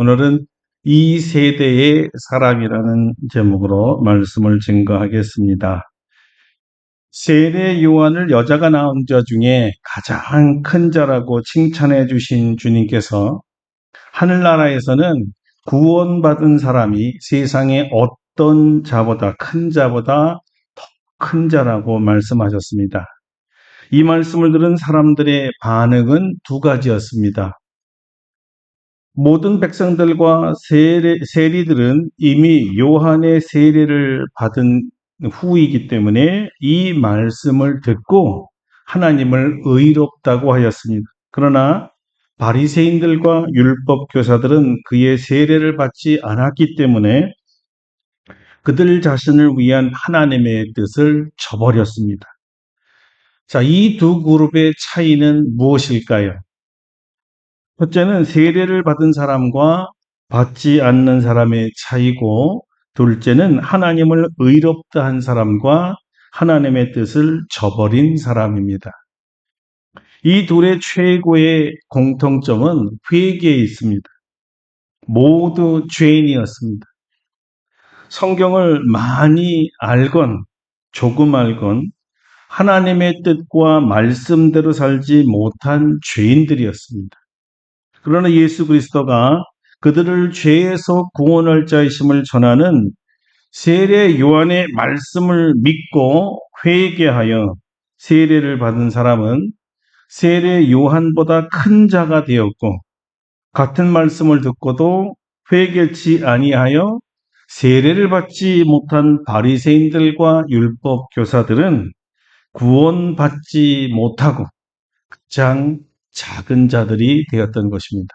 오늘은 이 세대의 사람이라는 제목으로 말씀을 증거하겠습니다. 세례 요한을 여자가 낳은 자 중에 가장 큰 자라고 칭찬해 주신 주님께서 하늘나라에서는 구원받은 사람이 세상의 어떤 자보다 큰 자보다 더 큰 자라고 말씀하셨습니다. 이 말씀을 들은 사람들의 반응은 두 가지였습니다. 모든 백성들과 세례, 세리들은 이미 요한의 세례를 받은 후이기 때문에 이 말씀을 듣고 하나님을 의롭다고 하였습니다. 그러나 바리새인들과 율법 교사들은 그의 세례를 받지 않았기 때문에 그들 자신을 위한 하나님의 뜻을 저버렸습니다. 자, 이 두 그룹의 차이는 무엇일까요? 첫째는 세례를 받은 사람과 받지 않는 사람의 차이고, 둘째는 하나님을 의롭다 한 사람과 하나님의 뜻을 저버린 사람입니다. 이 둘의 최고의 공통점은 회개에 있습니다. 모두 죄인이었습니다. 성경을 많이 알건 조금 알건 하나님의 뜻과 말씀대로 살지 못한 죄인들이었습니다. 그러나 예수 그리스도가 그들을 죄에서 구원할 자이심을 전하는 세례 요한의 말씀을 믿고 회개하여 세례를 받은 사람은 세례 요한보다 큰 자가 되었고 같은 말씀을 듣고도 회개치 아니하여 세례를 받지 못한 바리새인들과 율법 교사들은 구원받지 못하고 가장 작은 자들이 되었던 것입니다.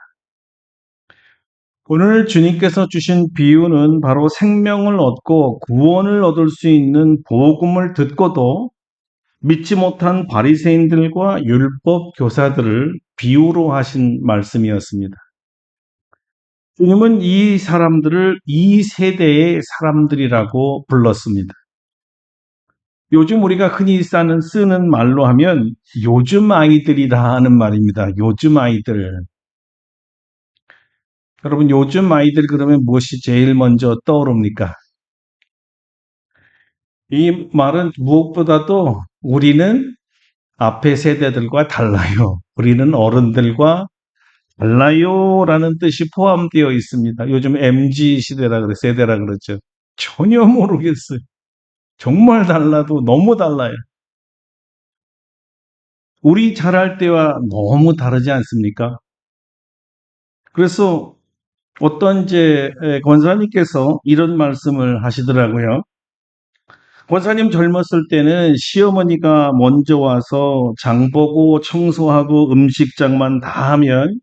오늘 주님께서 주신 비유는 바로 생명을 얻고 구원을 얻을 수 있는 복음을 듣고도 믿지 못한 바리새인들과 율법 교사들을 비유로 하신 말씀이었습니다. 주님은 이 사람들을 이 세대의 사람들이라고 불렀습니다. 요즘 우리가 흔히 쓰는, 쓰는 말로 하면 요즘 아이들이라 하는 말입니다. 요즘 아이들. 여러분, 요즘 아이들 그러면 무엇이 제일 먼저 떠오릅니까? 이 말은 무엇보다도 우리는 앞에 세대들과 달라요. 우리는 어른들과 달라요 라는 뜻이 포함되어 있습니다. 요즘 MG 시대라 그래, 세대라 그러죠. 전혀 모르겠어요. 정말 달라도 너무 달라요. 우리 자랄 때와 너무 다르지 않습니까? 그래서 어떤 이제 권사님께서 이런 말씀을 하시더라고요. 권사님 젊었을 때는 시어머니가 먼저 와서 장 보고 청소하고 음식장만 다 하면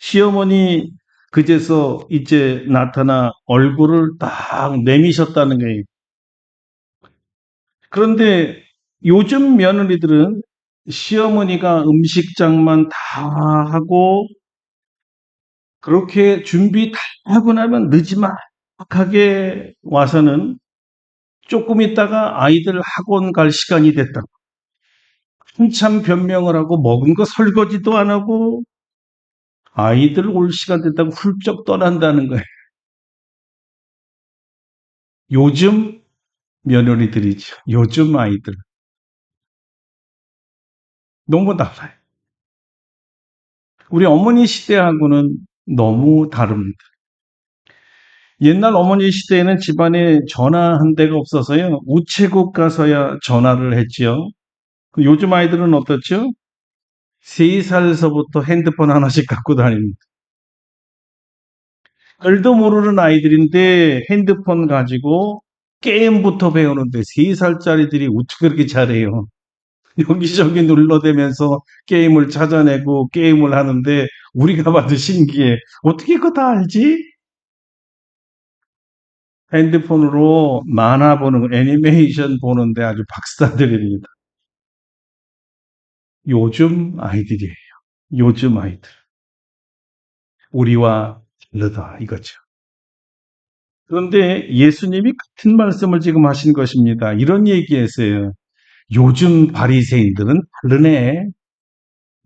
시어머니 그제서 이제 나타나 얼굴을 딱 내미셨다는 거예요. 그런데 요즘 며느리들은 시어머니가 음식장만 다 하고 그렇게 준비 다 하고 나면 늦지막하게 와서는 조금 있다가 아이들 학원 갈 시간이 됐다. 한참 변명을 하고 먹은 거 설거지도 안 하고 아이들 올 시간 됐다고 훌쩍 떠난다는 거예요. 요즘 며느리들이죠. 요즘 아이들. 너무 달라요. 우리 어머니 시대하고는 너무 다릅니다. 옛날 어머니 시대에는 집안에 전화 한 대가 없어서요. 우체국 가서야 전화를 했지요. 그 요즘 아이들은 어떻죠? 3살서부터 핸드폰 하나씩 갖고 다닙니다. 글도 모르는 아이들인데 핸드폰 가지고 게임부터 배우는데 3살짜리들이 어떻게 그렇게 잘해요? 여기저기 눌러대면서 게임을 찾아내고 게임을 하는데 우리가 봐도 신기해. 어떻게 그거 다 알지? 핸드폰으로 만화 보는, 애니메이션 보는데 아주 박사들입니다. 요즘 아이들이에요. 요즘 아이들. 우리와 다르다 이거죠. 그런데 예수님이 같은 말씀을 지금 하신 것입니다. 이런 얘기했어요. 요즘 바리새인들은 다르네.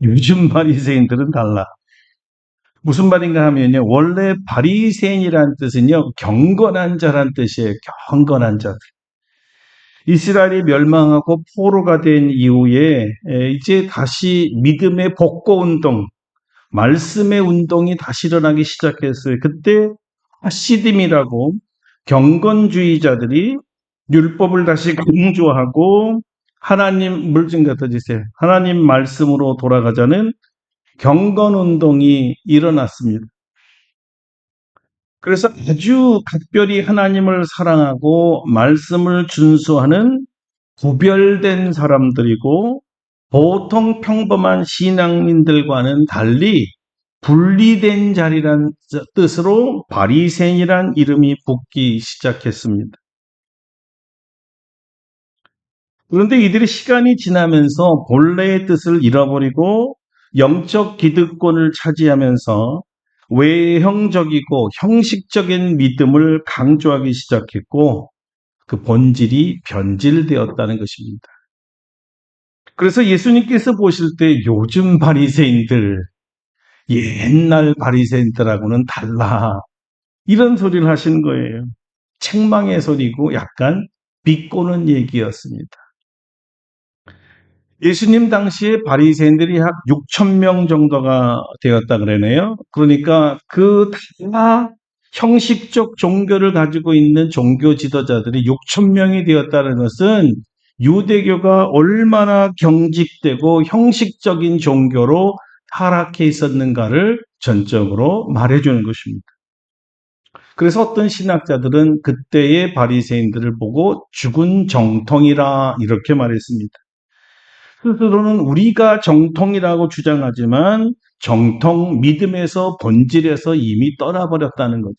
요즘 바리새인들은 달라. 무슨 말인가 하면요. 원래 바리새인이라는 뜻은요. 경건한 자란 뜻이에요. 경건한 자들. 이스라엘이 멸망하고 포로가 된 이후에 에, 이제 다시 믿음의 복고 운동, 말씀의 운동이 다시 일어나기 시작했어요. 그때 하시딤이라고 경건주의자들이 율법을 다시 강조하고 하나님 물증 갖다 주세요. 하나님 말씀으로 돌아가자는 경건 운동이 일어났습니다. 그래서 아주 각별히 하나님을 사랑하고 말씀을 준수하는 구별된 사람들이고 보통 평범한 신앙인들과는 달리 분리된 자리란 뜻으로 바리새인이란 이름이 붙기 시작했습니다. 그런데 이들이 시간이 지나면서 본래의 뜻을 잃어버리고 영적 기득권을 차지하면서 외형적이고 형식적인 믿음을 강조하기 시작했고 그 본질이 변질되었다는 것입니다. 그래서 예수님께서 보실 때 요즘 바리새인들 옛날 바리새인들하고는 달라 이런 소리를 하시는 거예요. 책망의 소리고 약간 비꼬는 얘기였습니다. 예수님 당시에 바리새인들이 약 6천 명 정도가 되었다 그러네요. 그러니까 그다 형식적 종교를 가지고 있는 종교 지도자들이 6천 명이 되었다는 것은 유대교가 얼마나 경직되고 형식적인 종교로 타락해 있었는가를 전적으로 말해주는 것입니다. 그래서 어떤 신학자들은 그때의 바리새인들을 보고 죽은 정통이라 이렇게 말했습니다. 스스로는 우리가 정통이라고 주장하지만 정통 믿음에서 본질에서 이미 떠나버렸다는 거죠.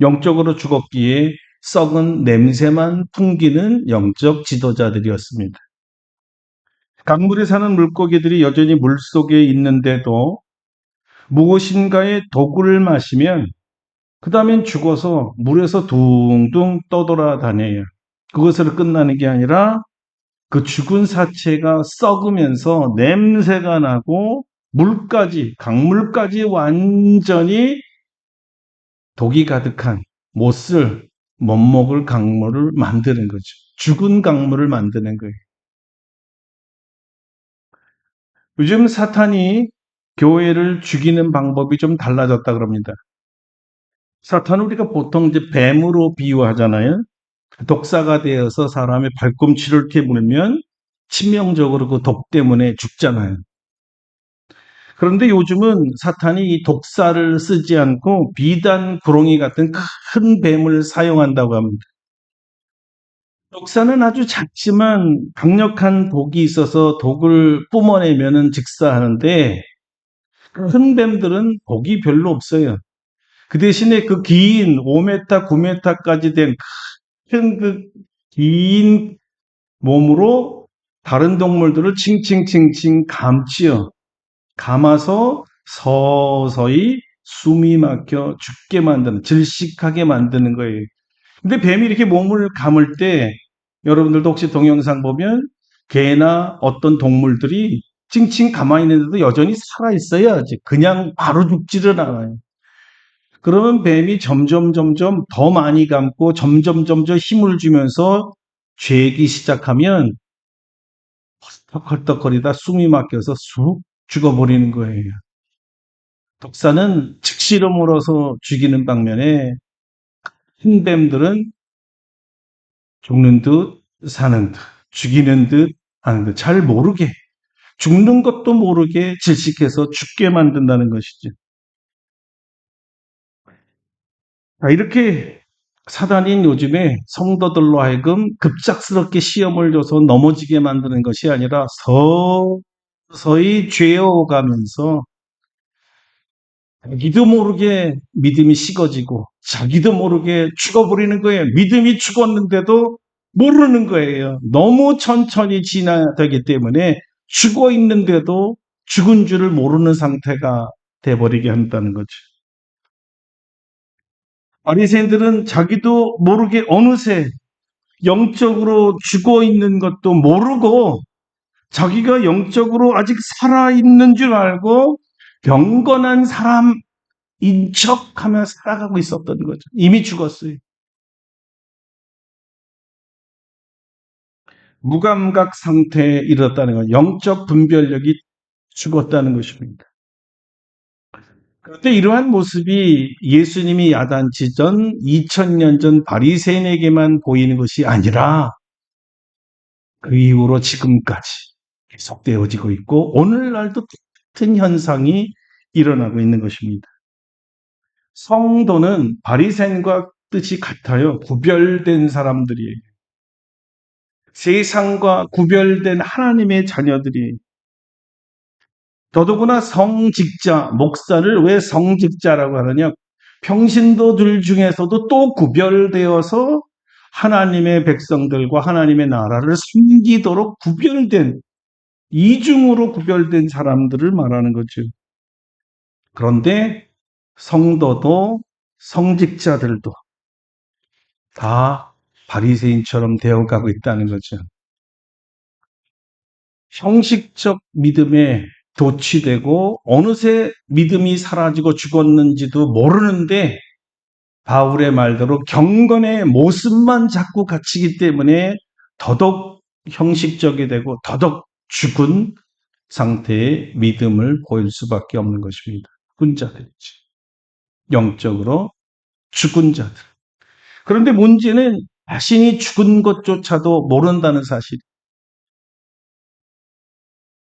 영적으로 죽었기에 썩은 냄새만 풍기는 영적 지도자들이었습니다. 강물에 사는 물고기들이 여전히 물 속에 있는데도 무엇인가의 도구를 마시면 그 다음엔 죽어서 물에서 둥둥 떠돌아다녀요. 그것으로 끝나는 게 아니라 그 죽은 사체가 썩으면서 냄새가 나고 물까지, 강물까지 완전히 독이 가득한 못 쓸, 못 먹을 강물을 만드는 거죠. 죽은 강물을 만드는 거예요. 요즘 사탄이 교회를 죽이는 방법이 좀 달라졌다 그럽니다. 사탄은 우리가 보통 이제 뱀으로 비유하잖아요. 독사가 되어서 사람의 발꿈치를 이렇게 물면 치명적으로 그 독 때문에 죽잖아요. 그런데 요즘은 사탄이 이 독사를 쓰지 않고 비단 구렁이 같은 큰 뱀을 사용한다고 합니다. 독사는 아주 작지만 강력한 독이 있어서 독을 뿜어내면 직사하는데 큰 뱀들은 독이 별로 없어요. 그 대신에 그 긴 5m, 9m까지 된 큰 그 긴 몸으로 다른 동물들을 칭칭칭칭 감지어 감아서 서서히 숨이 막혀 죽게 만드는, 질식하게 만드는 거예요. 근데 뱀이 이렇게 몸을 감을 때 여러분들도 혹시 동영상 보면 개나 어떤 동물들이 칭칭 가만히 있는데도 여전히 살아있어요. 아직. 그냥 바로 죽지를 않아요. 그러면 뱀이 점점 점점 더 많이 감고 점점 점점 힘을 주면서 죄기 시작하면 헐떡헐떡거리다 숨이 막혀서 쑥 죽어버리는 거예요. 독사는 즉시로 물어서 죽이는 방면에 큰 뱀들은 죽는 듯 사는 듯 죽이는 듯 하는 듯 잘 모르게 죽는 것도 모르게 질식해서 죽게 만든다는 것이죠. 이렇게 사단인 요즘에 성도들로 하여금 급작스럽게 시험을 줘서 넘어지게 만드는 것이 아니라 서서히 죄어가면서 자기도 모르게 믿음이 식어지고 자기도 모르게 죽어버리는 거예요. 믿음이 죽었는데도 모르는 거예요. 너무 천천히 지나되기 때문에 죽어 있는데도 죽은 줄을 모르는 상태가 돼버리게 한다는 거죠. 바리새인들은 자기도 모르게 어느새 영적으로 죽어 있는 것도 모르고 자기가 영적으로 아직 살아 있는 줄 알고 경건한 사람인 척하며 살아가고 있었던 거죠. 이미 죽었어요. 무감각 상태에 이르렀다는 것, 영적 분별력이 죽었다는 것입니다. 그런데 이러한 모습이 예수님이 야단치던 2000년 전 바리새인에게만 보이는 것이 아니라 그 이후로 지금까지 계속되어지고 있고 오늘날도 같은 현상이 일어나고 있는 것입니다. 성도는 바리새인과 뜻이 같아요. 구별된 사람들이에요. 세상과 구별된 하나님의 자녀들이 더더구나 성직자, 목사를 왜 성직자라고 하느냐? 평신도들 중에서도 또 구별되어서 하나님의 백성들과 하나님의 나라를 섬기도록 구별된, 이중으로 구별된 사람들을 말하는 거죠. 그런데 성도도 성직자들도 다 바리새인처럼 되어가고 있다는 거죠. 형식적 믿음에 도취되고 어느새 믿음이 사라지고 죽었는지도 모르는데 바울의 말대로 경건의 모습만 자꾸 갖추기 때문에 더더욱 형식적이 되고 더더욱 죽은 상태의 믿음을 보일 수밖에 없는 것입니다. 죽은 자들이지. 영적으로 죽은 자들. 그런데 문제는 자신이 죽은 것조차도 모른다는 사실.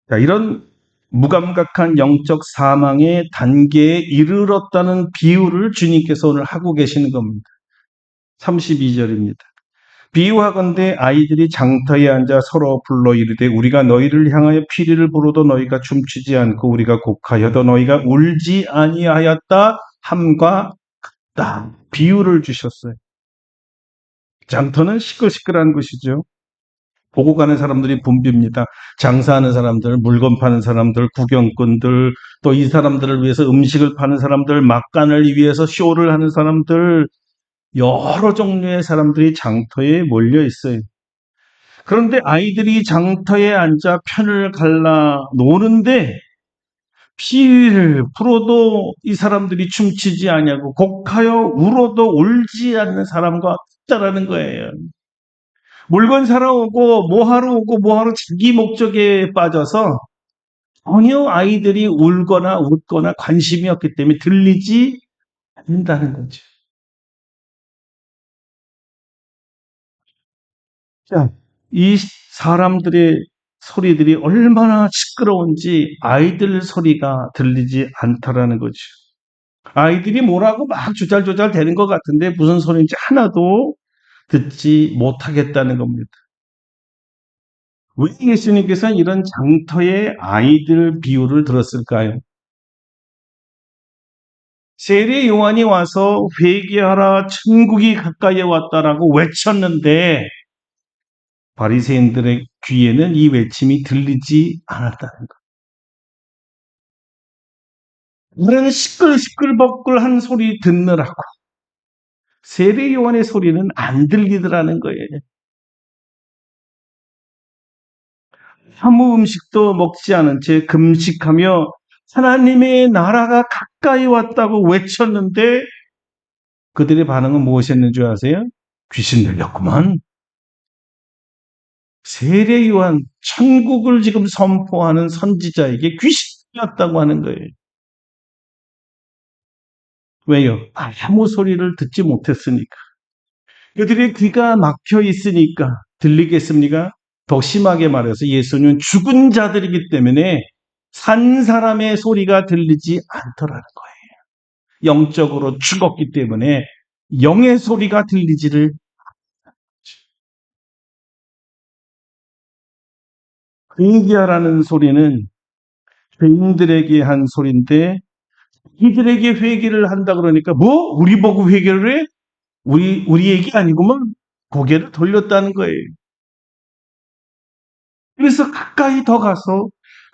자, 이런 무감각한 영적 사망의 단계에 이르렀다는 비유를 주님께서 오늘 하고 계시는 겁니다. 32절입니다. 비유하건대 아이들이 장터에 앉아 서로 불러 이르되 우리가 너희를 향하여 피리를 부르도 너희가 춤추지 않고 우리가 곡하여도 너희가 울지 아니하였다 함과 같다. 비유를 주셨어요. 장터는 시끌시끌한 곳이죠. 보고 가는 사람들이 붐빕니다. 장사하는 사람들, 물건 파는 사람들, 구경꾼들, 또 이 사람들을 위해서 음식을 파는 사람들, 막간을 위해서 쇼를 하는 사람들, 여러 종류의 사람들이 장터에 몰려 있어요. 그런데 아이들이 장터에 앉아 편을 갈라 노는데 피를 불어도 이 사람들이 춤추지 아니하고 곡하여 울어도 울지 않는 사람과 같다라는 거예요. 물건 사러 오고 뭐하러 오고 뭐하러 자기 목적에 빠져서 전혀 아이들이 울거나 웃거나 관심이 없기 때문에 들리지 않는다는 거죠. 자, 이 사람들의 소리들이 얼마나 시끄러운지 아이들 소리가 들리지 않다라는 거죠. 아이들이 뭐라고 막 조잘조잘 되는 것 같은데 무슨 소리인지 하나도 듣지 못하겠다는 겁니다. 왜 예수님께서는 이런 장터의 아이들 비유를 들었을까요? 세례 요한이 와서 회개하라 천국이 가까이에 왔다라고 외쳤는데 바리새인들의 귀에는 이 외침이 들리지 않았다는 것. 우리는 시끌시끌벅글한 소리 듣느라고 세례 요한의 소리는 안 들리더라는 거예요. 아무 음식도 먹지 않은 채 금식하며 하나님의 나라가 가까이 왔다고 외쳤는데 그들의 반응은 무엇이었는 줄 아세요? 귀신 들렸구만. 세례 요한 천국을 지금 선포하는 선지자에게 귀신 들렸다고 하는 거예요. 왜요? 아무 소리를 듣지 못했으니까. 그들의 귀가 막혀 있으니까 들리겠습니까? 더 심하게 말해서 예수님은 죽은 자들이기 때문에 산 사람의 소리가 들리지 않더라는 거예요. 영적으로 죽었기 때문에 영의 소리가 들리지를 회개하라는 소리는 죄인들에게 한 소리인데 이들에게 회개를 한다 그러니까 뭐 우리 보고 회개를 해? 우리 우리 얘기 아니구만 고개를 돌렸다는 거예요. 그래서 가까이 더 가서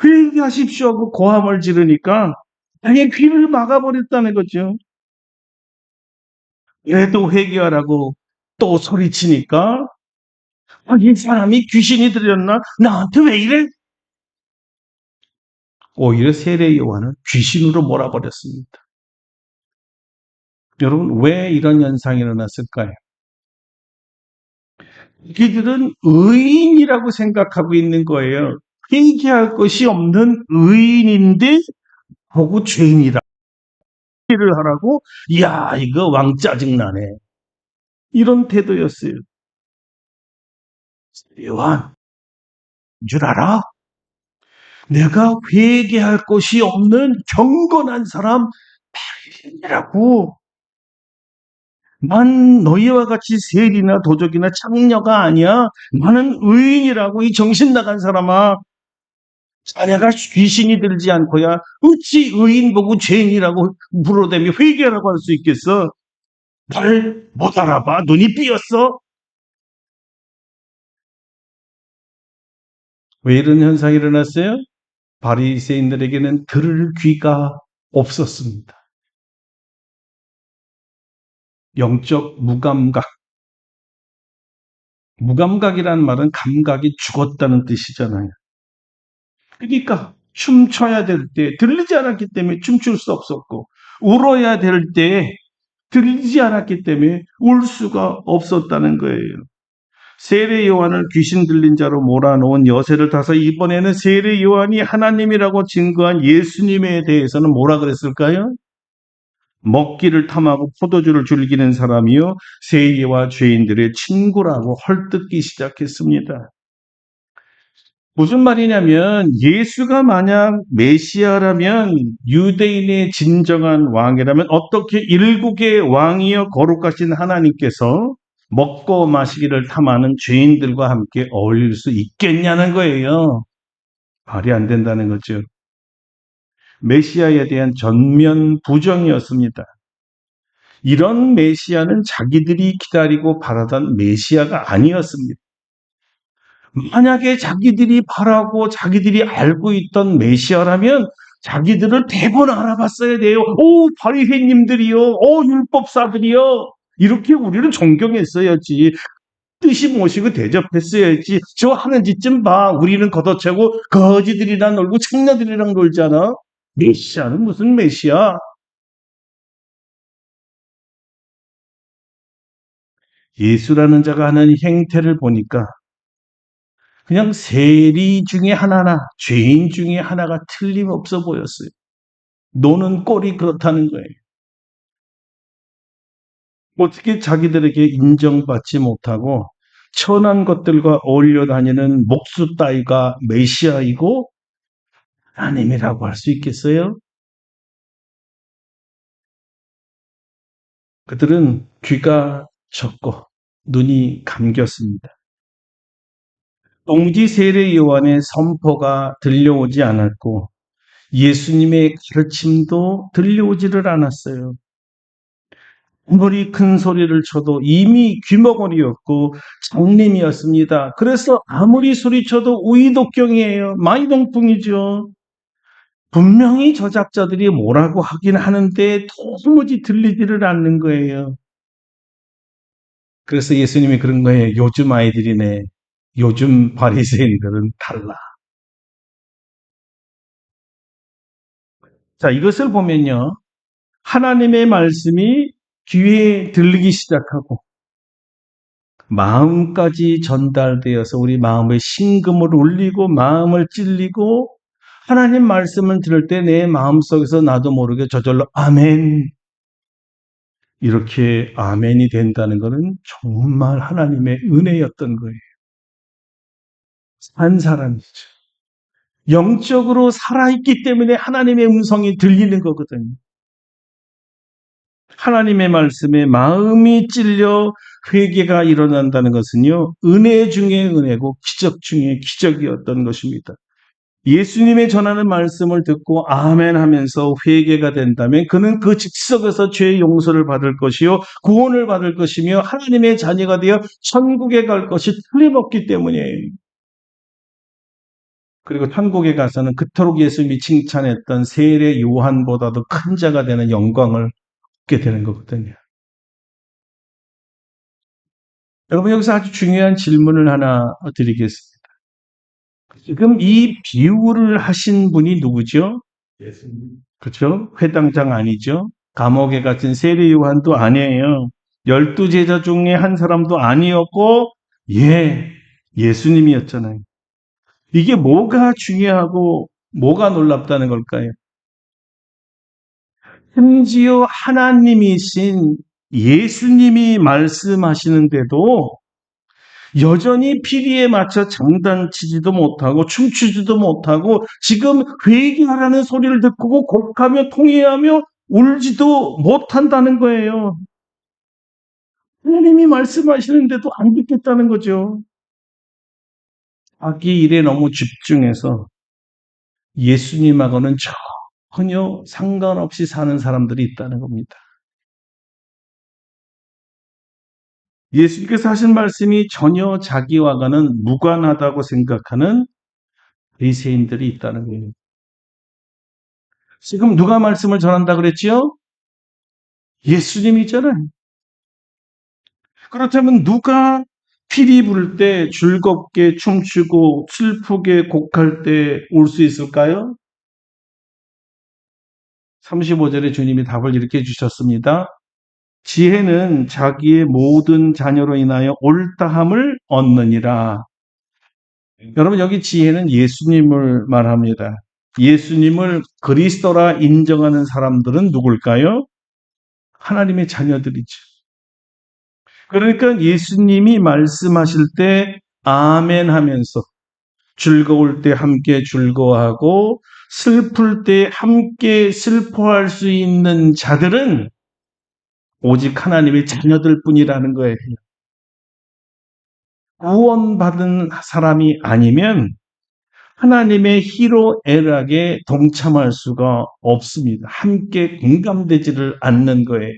회개하십시오 하고 고함을 지르니까 아예 귀를 막아버렸다는 거죠. 얘도 회개하라고 또 소리치니까 아, 이 사람이 귀신이 들렸나? 나한테 왜 이래? 오히려 세례 요한을 귀신으로 몰아버렸습니다. 여러분 왜 이런 현상이 일어났을까요? 그들은 의인이라고 생각하고 있는 거예요. 회개할 것이 없는 의인인데 보고 죄인이라 를 하라고 야 이거 왕 짜증나네 이런 태도였어요. 요한 줄 알아? 내가 회개할 것이 없는 경건한 사람 바리새인이라고 난 너희와 같이 세리나 도적이나 창녀가 아니야. 나는 의인이라고 이 정신 나간 사람아. 자네가 귀신이 들지 않고야 어찌 의인 보고 죄인이라고 물어대며 회개라고 할 수 있겠어? 날 못 알아봐? 눈이 삐었어? 왜 이런 현상이 일어났어요? 바리새인들에게는 들을 귀가 없었습니다. 영적 무감각. 무감각이라는 말은 감각이 죽었다는 뜻이잖아요. 그러니까 춤춰야 될 때 들리지 않았기 때문에 춤출 수 없었고 울어야 될 때 들리지 않았기 때문에 울 수가 없었다는 거예요. 세례 요한을 귀신 들린 자로 몰아놓은 여세를 타서 이번에는 세례 요한이 하나님이라고 증거한 예수님에 대해서는 뭐라 그랬을까요? 먹기를 탐하고 포도주를 즐기는 사람이요 세리와 죄인들의 친구라고 헐뜯기 시작했습니다. 무슨 말이냐면 예수가 만약 메시아라면 유대인의 진정한 왕이라면 어떻게 일국의 왕이여 거룩하신 하나님께서 먹고 마시기를 탐하는 죄인들과 함께 어울릴 수 있겠냐는 거예요. 말이 안 된다는 거죠. 메시아에 대한 전면 부정이었습니다. 이런 메시아는 자기들이 기다리고 바라던 메시아가 아니었습니다. 만약에 자기들이 바라고 자기들이 알고 있던 메시아라면 자기들을 대번 알아봤어야 돼요. 오, 바리새님들이요. 오, 율법사들이요. 이렇게 우리를 존경했어야지. 뜻이 무엇이고 대접했어야지. 저 하는 짓좀 봐. 우리는 걷어채고 거지들이랑 놀고 창녀들이랑 놀잖아. 메시아는 무슨 메시아? 예수라는 자가 하는 행태를 보니까 그냥 세리 중에 하나나 죄인 중에 하나가 틀림없어 보였어요. 노는 꼴이 그렇다는 거예요. 어떻게 자기들에게 인정받지 못하고 천한 것들과 어울려 다니는 목수 따위가 메시아이고 하나님이라고 할 수 있겠어요? 그들은 귀가 졌고 눈이 감겼습니다. 동지 세례 요한의 선포가 들려오지 않았고 예수님의 가르침도 들려오지를 않았어요. 아무리 큰 소리를 쳐도 이미 귀머거리였고 장님이었습니다. 그래서 아무리 소리쳐도 우이독경이에요. 마이동풍이죠. 분명히 저작자들이 뭐라고 하긴 하는데 도무지 들리지를 않는 거예요. 그래서 예수님이 그런 거예요. 요즘 아이들이네. 요즘 바리새인들은 달라. 자, 이것을 보면요. 하나님의 말씀이 귀에 들리기 시작하고 마음까지 전달되어서 우리 마음의 심금을 울리고 마음을 찔리고 하나님 말씀을 들을 때 내 마음속에서 나도 모르게 저절로 아멘 이렇게 아멘이 된다는 것은 정말 하나님의 은혜였던 거예요. 산 사람이죠. 영적으로 살아있기 때문에 하나님의 음성이 들리는 거거든요. 하나님의 말씀에 마음이 찔려 회개가 일어난다는 것은요, 은혜 중에 은혜고 기적 중에 기적이었던 것입니다. 예수님의 전하는 말씀을 듣고 아멘 하면서 회개가 된다면 그는 그 즉석에서 죄의 용서를 받을 것이요 구원을 받을 것이며 하나님의 자녀가 되어 천국에 갈 것이 틀림없기 때문이에요. 그리고 천국에 가서는 그토록 예수님이 칭찬했던 세례 요한보다도 큰 자가 되는 영광을 얻 게 되는 거거든요. 여러분 여기서 아주 중요한 질문을 하나 드리겠습니다. 지금 이 비유를 하신 분이 누구죠? 예수님. 그렇죠? 회당장 아니죠? 감옥에 갇힌 세례 요한도 아니에요. 열두 제자 중에 한 사람도 아니었고, 예, 예수님이었잖아요. 이게 뭐가 중요하고 뭐가 놀랍다는 걸까요? 심지어 하나님이신 예수님이 말씀하시는데도 여전히 피리에 맞춰 장단치지도 못하고 춤추지도 못하고 지금 회개하라는 소리를 듣고 곡하며 통회하며 울지도 못한다는 거예요. 하나님이 말씀하시는데도 안 듣겠다는 거죠. 자기 일에 너무 집중해서 예수님하고는 전 혀 상관없이 사는 사람들이 있다는 겁니다. 예수님께서 하신 말씀이 전혀 자기와는 무관하다고 생각하는 리세인들이 있다는 거예요. 지금 누가 말씀을 전한다 그랬지요? 예수님이잖아요. 그렇다면 누가 피리 부를 때 즐겁게 춤추고 슬프게 곡할 때울수 있을까요? 35절에 주님이 답을 이렇게 주셨습니다. 지혜는 자기의 모든 자녀로 인하여 옳다함을 얻느니라. 여러분 여기 지혜는 예수님을 말합니다. 예수님을 그리스도라 인정하는 사람들은 누굴까요? 하나님의 자녀들이죠. 그러니까 예수님이 말씀하실 때 아멘 하면서 즐거울 때 함께 즐거워하고 슬플 때 함께 슬퍼할 수 있는 자들은 오직 하나님의 자녀들 뿐이라는 거예요. 구원받은 사람이 아니면 하나님의 희로애락에 동참할 수가 없습니다. 함께 공감되지를 않는 거예요.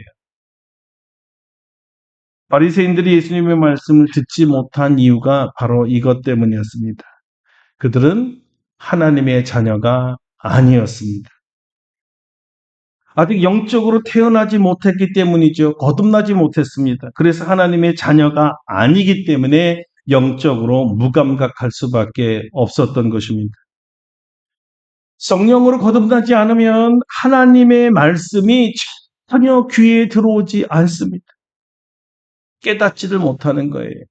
바리새인들이 예수님의 말씀을 듣지 못한 이유가 바로 이것 때문이었습니다. 그들은 하나님의 자녀가 아니었습니다. 아직 영적으로 태어나지 못했기 때문이죠. 거듭나지 못했습니다. 그래서 하나님의 자녀가 아니기 때문에 영적으로 무감각할 수밖에 없었던 것입니다. 성령으로 거듭나지 않으면 하나님의 말씀이 전혀 귀에 들어오지 않습니다. 깨닫지를 못하는 거예요.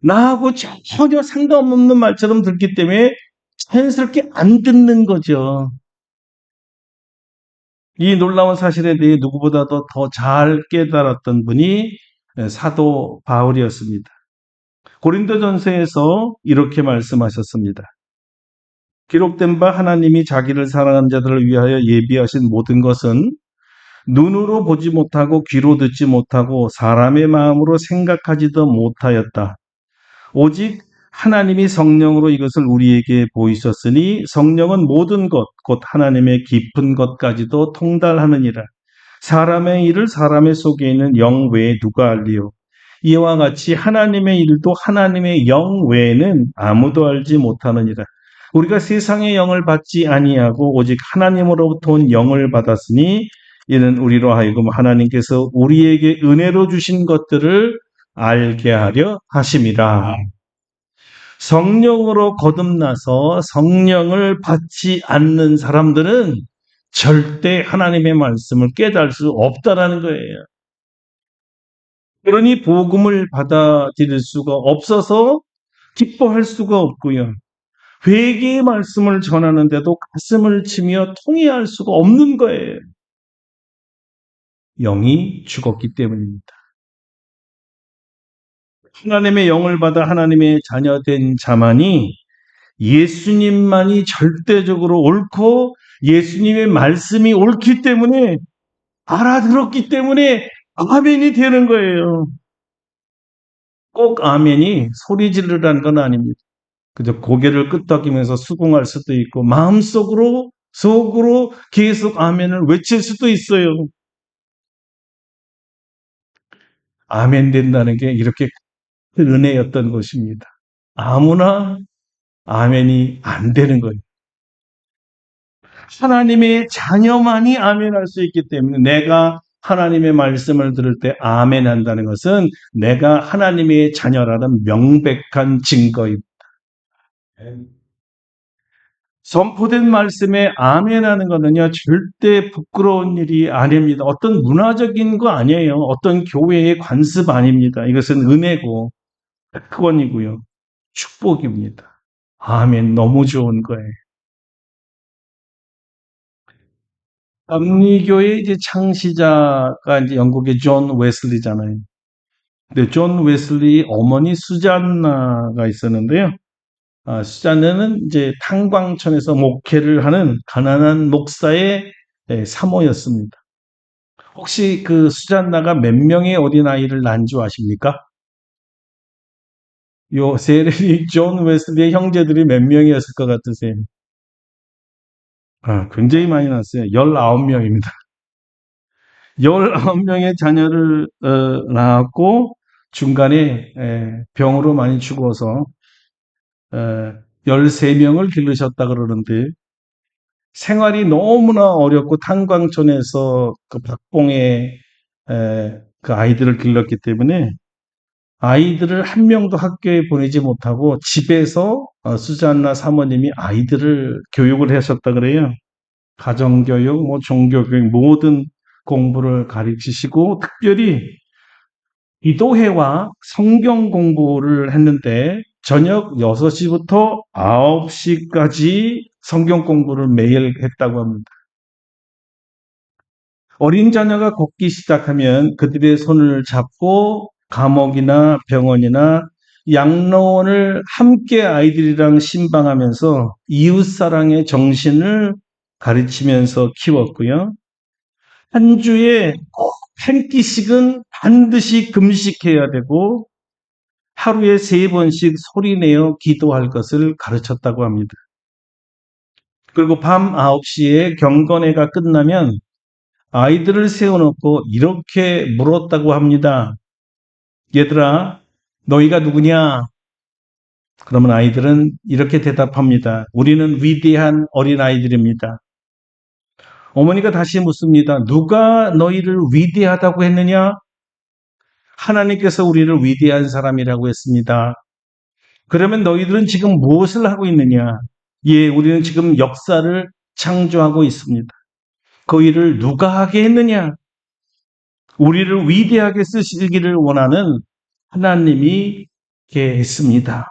나하고 전혀 상관없는 말처럼 듣기 때문에 자연스럽게 안 듣는 거죠. 이 놀라운 사실에 대해 누구보다도 더 잘 깨달았던 분이 사도 바울이었습니다. 고린도전서에서 이렇게 말씀하셨습니다. 기록된 바 하나님이 자기를 사랑한 자들을 위하여 예비하신 모든 것은 눈으로 보지 못하고 귀로 듣지 못하고 사람의 마음으로 생각하지도 못하였다. 오직 하나님이 성령으로 이것을 우리에게 보이셨으니 성령은 모든 것, 곧 하나님의 깊은 것까지도 통달하느니라. 사람의 일을 사람의 속에 있는 영 외에 누가 알리요? 이와 같이 하나님의 일도 하나님의 영 외에는 아무도 알지 못하느니라. 우리가 세상의 영을 받지 아니하고 오직 하나님으로부터 온 영을 받았으니 이는 우리로 하여금 하나님께서 우리에게 은혜로 주신 것들을 알게 하려 하심이라. 성령으로 거듭나서 성령을 받지 않는 사람들은 절대 하나님의 말씀을 깨달을 수 없다라는 거예요. 그러니 복음을 받아들일 수가 없어서 기뻐할 수가 없고요. 회개의 말씀을 전하는데도 가슴을 치며 통해할 수가 없는 거예요. 영이 죽었기 때문입니다. 하나님의 영을 받아 하나님의 자녀된 자만이 예수님만이 절대적으로 옳고 예수님의 말씀이 옳기 때문에 알아들었기 때문에 아멘이 되는 거예요. 꼭 아멘이 소리 지르라는 건 아닙니다. 그저 고개를 끄덕이면서 수긍할 수도 있고 마음속으로 속으로 계속 아멘을 외칠 수도 있어요. 아멘 된다는 게 이렇게 은혜였던 것입니다. 아무나 아멘이 안 되는 거예요. 하나님의 자녀만이 아멘할 수 있기 때문에 내가 하나님의 말씀을 들을 때 아멘 한다는 것은 내가 하나님의 자녀라는 명백한 증거입니다. 선포된 말씀에 아멘하는 거는요 절대 부끄러운 일이 아닙니다. 어떤 문화적인 거 아니에요. 어떤 교회의 관습 아닙니다. 이것은 은혜고 특권이고요. 축복입니다. 아멘 너무 좋은 거예요. 감리교의 이제 창시자가 이제 영국의 존 웨슬리잖아요. 근데 존 웨슬리 어머니 수잔나가 있었는데요. 아, 수잔나는 이제 탄광촌에서 목회를 하는 가난한 목사의 예, 사모였습니다. 혹시 그 수잔나가 몇 명의 어린아이를 낳은 줄 아십니까? 요 세례리 존 웨슬리의 형제들이 몇 명이었을 것 같으세요? 아, 굉장히 많이 낳았어요. 19명입니다. 19명의 자녀를 어, 낳았고 중간에 에, 병으로 많이 죽어서 에, 13명을 기르셨다 그러는데 생활이 너무나 어렵고 탄광촌에서 그 박봉에 에, 그 아이들을 길렀기 때문에 아이들을 한 명도 학교에 보내지 못하고 집에서 어, 수잔나 사모님이 아이들을 교육을 하셨다 그래요. 가정교육, 뭐 종교교육 모든 공부를 가르치시고 특별히 기도회와 성경 공부를 했는데 저녁 6시부터 9시까지 성경 공부를 매일 했다고 합니다. 어린 자녀가 걷기 시작하면 그들의 손을 잡고 감옥이나 병원이나 양로원을 함께 아이들이랑 신방하면서 이웃사랑의 정신을 가르치면서 키웠고요. 한 주에 꼭 한 끼씩은 반드시 금식해야 되고 하루에 세 번씩 소리내어 기도할 것을 가르쳤다고 합니다. 그리고 밤 9시에 경건회가 끝나면 아이들을 세워놓고 이렇게 물었다고 합니다. 얘들아, 너희가 누구냐? 그러면 아이들은 이렇게 대답합니다. 우리는 위대한 어린아이들입니다. 어머니가 다시 묻습니다. 누가 너희를 위대하다고 했느냐? 하나님께서 우리를 위대한 사람이라고 했습니다. 그러면 너희들은 지금 무엇을 하고 있느냐? 예, 우리는 지금 역사를 창조하고 있습니다. 그 일을 누가 하게 했느냐? 우리를 위대하게 쓰시기를 원하는 하나님이 했습니다.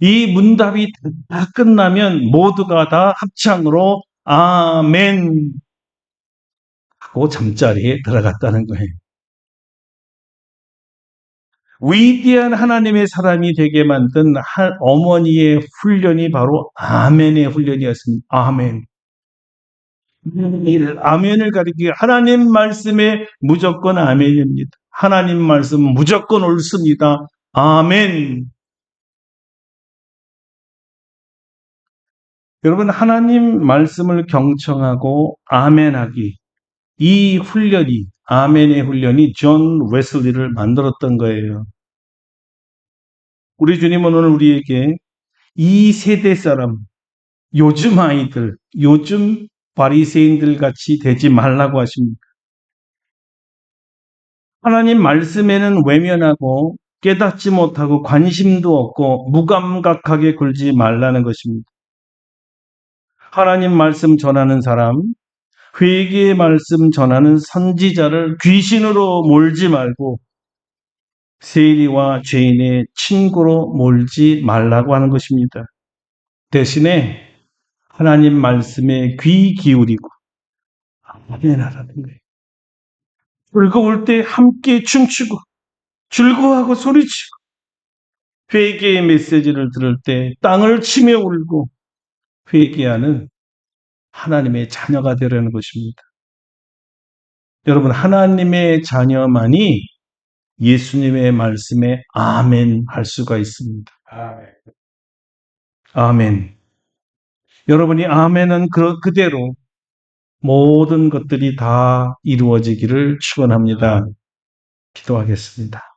이 문답이 다 끝나면 모두가 다 합창으로 아멘 하고 잠자리에 들어갔다는 거예요. 위대한 하나님의 사람이 되게 만든 어머니의 훈련이 바로 아멘의 훈련이었습니다. 아멘. 아멘을 가리키기 하나님 말씀에 무조건 아멘입니다. 하나님 말씀 무조건 옳습니다. 아멘. 여러분 하나님 말씀을 경청하고 아멘하기 이 훈련이 아멘의 훈련이 존 웨슬리를 만들었던 거예요. 우리 주님은 오늘 우리에게 이 세대 사람, 요즘 아이들, 요즘 바리새인들 같이 되지 말라고 하십니다. 하나님 말씀에는 외면하고 깨닫지 못하고 관심도 없고 무감각하게 굴지 말라는 것입니다. 하나님 말씀 전하는 사람, 회개의 말씀 전하는 선지자를 귀신으로 몰지 말고 세리와 죄인의 친구로 몰지 말라고 하는 것입니다. 대신에 하나님 말씀에 귀 기울이고 아멘 하라는 거예요. 즐거울 때 함께 춤추고 즐거워하고 소리치고 회개의 메시지를 들을 때 땅을 치며 울고 회개하는 하나님의 자녀가 되려는 것입니다. 여러분 하나님의 자녀만이 예수님의 말씀에 아멘 할 수가 있습니다. 아멘. 아멘. 여러분이 아멘은 그, 그대로 모든 것들이 다 이루어지기를 축원합니다. 기도하겠습니다.